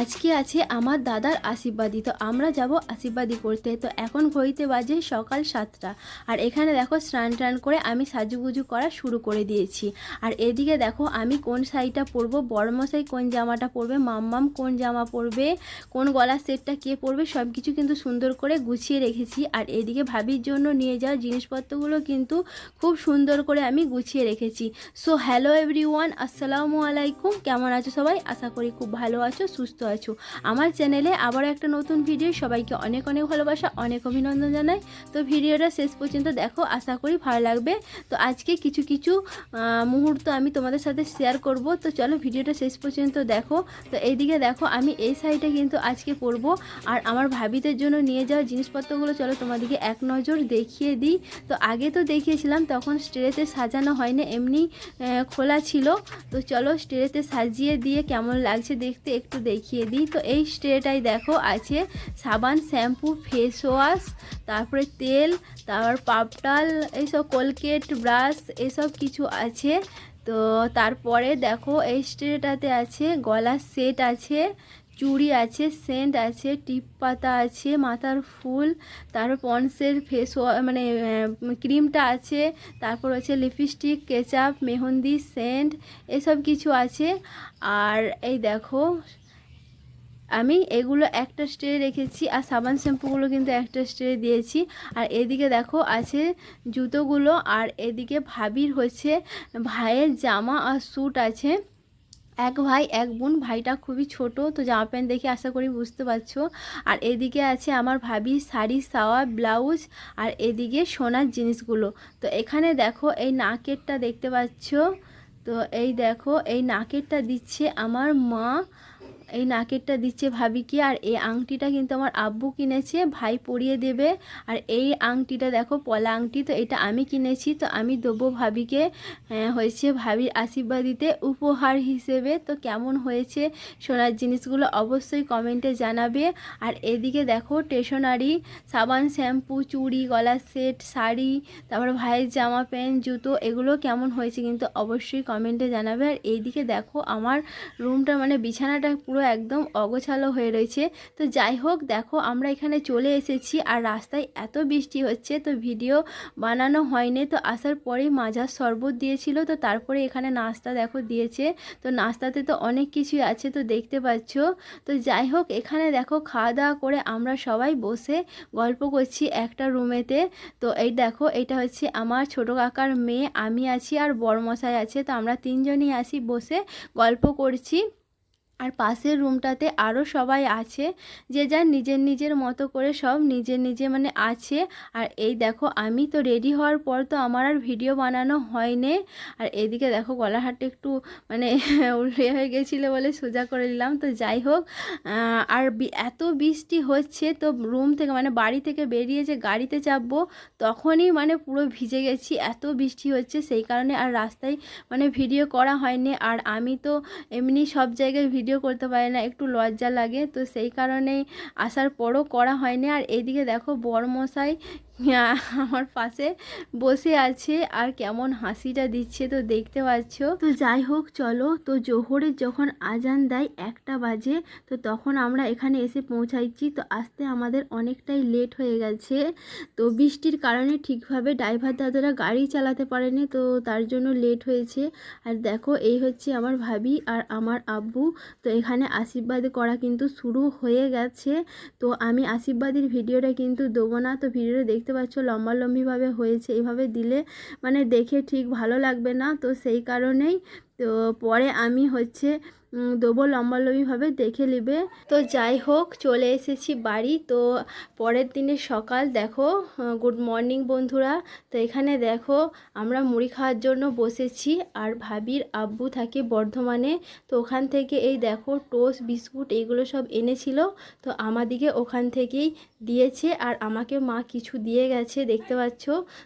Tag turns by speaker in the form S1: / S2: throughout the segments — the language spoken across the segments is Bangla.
S1: আজকে আছে আমার দাদার আশীর্বাদী তো আমরা যাব আশীর্বাদী করতে। তো এখন ঘড়িতে বাজে সকাল সাতটা। আর এখানে দেখো স্নান টান করে আমি সাজুগুজু করা শুরু করে দিয়েছি। আর এদিকে দেখো আমি কোন শাড়িটা পরবো, বড়মশাই কোন জামাটা পরবে, মাম্মাম কোন জামা পরবে, কোন গলার সেটটা কে পরবে সব কিছু কিন্তু সুন্দর করে গুছিয়ে রেখেছি। আর এদিকে ভাবির জন্য নিয়ে যাওয়া জিনিসপত্রগুলো কিন্তু খুব সুন্দর করে আমি গুছিয়ে রেখেছি। সো হ্যালো এভরিওয়ান আসসালামু আলাইকুম। কেমন আছো সবাই? আশা করি খুব ভালো আছো, সুস্থ আছো। আমার চ্যানেলে আবার একটা নতুন ভিডিও, সবাইকে অনেক অনেক ভালোবাসা, অনেক অভিনন্দন জানাই। তো ভিডিওটা শেষ পর্যন্ত দেখো, আশা করি ভালো লাগবে। তো আজকে কিছু কিছু মুহূর্ত আমি তোমাদের সাথে শেয়ার করব। তো চলো ভিডিওটা শেষ পর্যন্ত দেখো। তো এইদিকে দেখো, আমি এই শাড়িটা কিন্তু আজকে পরবো। আর আমার ভাবিদের জন্য নিয়ে যাওয়া জিনিসপত্রগুলো চলো তোমাদেরকে এক নজর দেখিয়ে দিই। তো আগে তো দেখিয়েছিলাম, তখন স্টেজে সাজানো হয়নি, এমনি খোলা ছিল। তো চলো স্টেজেতে সাজিয়ে দিয়ে কেমন লাগছে দেখতে একটু দেখিয়ে দিই। তো এই স্ট্রেটাই দেখো, আছে সাবান, শ্যাম্পু ফেস ওয়াশ তারপরে তেল, তারপর পাপটাল এইসব কোলগেট, ব্রাশ, এসব কিছু আছে। তো তারপরে দেখো, এই স্ট্রেটাতে আছে, গলার সেট আছে, চুড়ি আছে সেন্ট আছে, টিপ পাতা আছে, মাথার ফুল, তারপর পন্সের ফেস মানে ক্রিমটা আছে, তারপর হচ্ছে লিপস্টিক কেচাপ মেহেন্দি সেন্ট এসব কিছু আছে। আর এই দেখো আমি এগুলো একটা স্ট্রে রেখেছি, আর সাবান শ্যাম্পুগুলো কিন্তু একটা স্ট্রে দিয়েছি। আর এদিকে দেখো আছে জুতোগুলো, আর এদিকে ভাবির হচ্ছে ভাইয়ের জামা আর স্যুট আছে। এক ভাই, এক বোন, ভাইটা খুবই ছোট, তো জামা প্যান্ট দেখে আশা করি বুঝতে পারছ। আর এদিকে আছে আমার ভাবির শাড়ি সাওয়া ব্লাউজ, আর এদিকে সোনার জিনিসগুলো। তো এখানে দেখো এই নাকেরটা দেখতে পাচ্ছ? তো এই দেখো, এই নাকেরটা দিচ্ছে আমার মা এই নাকেরটা দিচ্ছে ভাবিকে, আর এই আংটিটা কিন্তু আমার আব্বু কিনেছে, ভাই পরিয়ে দেবে। আর এই আংটিটা দেখো, পলা আংটি, তো এটা আমি কিনেছি, তো আমি দেবো ভাবিকে। হয়েছে ভাবির আশীর্বাদ দিতে উপহার হিসেবে। তো কেমন হয়েছে সোনার জিনিসগুলো অবশ্যই কমেন্টে জানাবে। আর এদিকে দেখো স্টেশনারি সাবান শ্যাম্পু চুড়ি, গলার সেট শাড়ি, তারপর ভাইয়ের জামা প্যান্ট জুতো, এগুলো কেমন হয়েছে কিন্তু অবশ্যই কমেন্টে জানাবে। আর এইদিকে দেখো, আমার রুমটা মানে বিছানাটা পুরো একদম অগোছালো হয়ে রয়েছে। তো যাই হোক, দেখো আমরা এখানে চলে এসেছি আর রাস্তায় এত বৃষ্টি হচ্ছে, তো ভিডিও বানানো হয়নি। তো আসার পরেই মাজার শরবত দিয়েছিল, তো তারপরে এখানে নাস্তা দেখো দিয়েছে। তো নাস্তাতে তো অনেক কিছুই আছে, তো দেখতে পাচ্ছ। তো যাই হোক, এখানে দেখো খাওয়া দাওয়া করে আমরা সবাই বসে গল্প করছি একটা রুমেতে। তো এই দেখো, এটা হচ্ছে আমার ছোট কাকার মেয়ে, আমি আছি আর বড়মশাই আছে। তো আমরা তিনজনই আসি বসে গল্প করছি। আর পাশের রুমটাতে আরও সবাই আছে, যে যার নিজের নিজের মতো করে সব নিজে নিজে মানে আছে। আর এই দেখো, আমি তো রেডি হওয়ার পর তো আমার আর ভিডিও বানানো হয়নি। আর এদিকে দেখো গলাহাটে একটু মানে উল্টে হয়ে গেছিল বলে সোজা করে নিলাম। তো যাই হোক আর এত বৃষ্টি হচ্ছে, তো রুম থেকে মানে বাড়ি থেকে বেরিয়ে যে গাড়িতে চাপবো, তখনই মানে পুরো ভিজে গেছি, এত বৃষ্টি হচ্ছে। সেই কারণে আর রাস্তায় মানে ভিডিও করা হয়নি। আর আমি তো এমনি সব জায়গায় করতে পারি না, একটু লজ্জা লাগে। তো সেই কারণেই আসার পরও করা হয়নি। আর এইদিকে দেখো বড়মশাই আমার পাশে বসে আছে আর কেমন হাসিটা দিচ্ছে তো দেখতে পাচ্ছ। তো যাই হোক, চলো। তো জোহরের যখন আজান দেয় একটা বাজে, তো তখন আমরা এখানে এসে পৌঁছাইছি। তো আসতে আমাদের অনেকটাই লেট হয়ে গেছে। তো বৃষ্টির কারণে ঠিকভাবে ড্রাইভার দাদারা গাড়ি চালাতে পারেনি, তো তার জন্য লেট হয়েছে। আর দেখো, এই হচ্ছে আমার ভাবি আর আমার আব্বু। তো এখানে আশীর্বাদ করা কিন্তু শুরু হয়ে গেছে। তো আমি আশীর্বাদের ভিডিওটা কিন্তু দেবো না। তো ভিডিওটা দেখতে পাচ্ছ লম্বালম্বিভাবে হয়েছে। এইভাবে দিলে মানে দেখে ঠিক ভালো লাগবে না। তো সেই কারণেই তো পরে আমি হচ্ছে দেবো লম্বালম্বিভাবে দেখে নেবে। তো যাই হোক, চলে এসেছি বাড়ি। তো পরের দিনের সকাল, দেখো গুড মর্নিং বন্ধুরা। তো এখানে দেখো, আমরা মুড়ি খাওয়ার জন্য বসেছি আর ভাবির আব্বু থাকে বর্ধমানে। তো ওখান থেকে এই দেখো টোস্ট বিস্কুট এইগুলো সব এনেছিল। তো আমাদিকে ওখান থেকেই দিয়েছে আর আমাকে মা কিছু দিয়ে গেছে, দেখতে পাচ্ছ?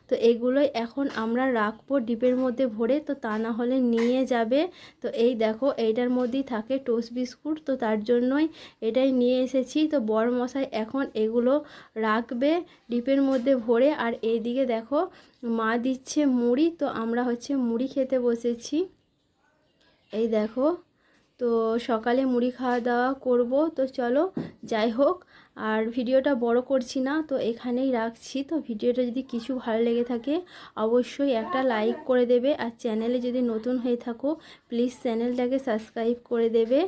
S1: তো এগুলোই এখন আমরা রাখব ডিপের মধ্যে ভরে। তো তা না হলে নিয়ে যাবে। তো এই দেখো, এইটার মধ্যেই থাকে টোস্ট বিস্কুট, তো তার জন্যই এটাই নিয়ে এসেছি। তো বড় মশাই এখন এগুলো রাখবে ডিপের মধ্যে ভরে। আর এইদিকে দেখো, মা দিচ্ছে মুড়ি। তো আমরা হচ্ছে মুড়ি খেতে বসেছি। এই দেখো তো সকালে মুড়ি খাওয়া দাওয়া করব। তো চলো, যাই হোক, আর ভিডিওটা বড় করছি না, তো এখানেই রাখছি। তো ভিডিওটা যদি কিছু ভালো লেগে থাকে, অবশ্যই একটা লাইক করে দেবে, আর চ্যানেলে যদি নতুন হয়ে থাকো, প্লিজ চ্যানেলটাকে সাবস্ক্রাইব করে দেবে,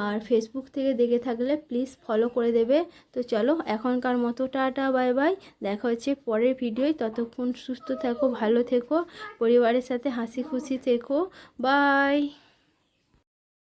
S1: আর ফেসবুক থেকে দেখে থাকলে প্লিজ ফলো করে দেবে। তো চলো, এখনকার মতো টাটা, বাই বাই, দেখা হচ্ছে পরের ভিডিওয়। ততক্ষণ সুস্থ থেকো, ভালো থেকো, পরিবারের সাথে হাসি খুশি থেকো, বাই।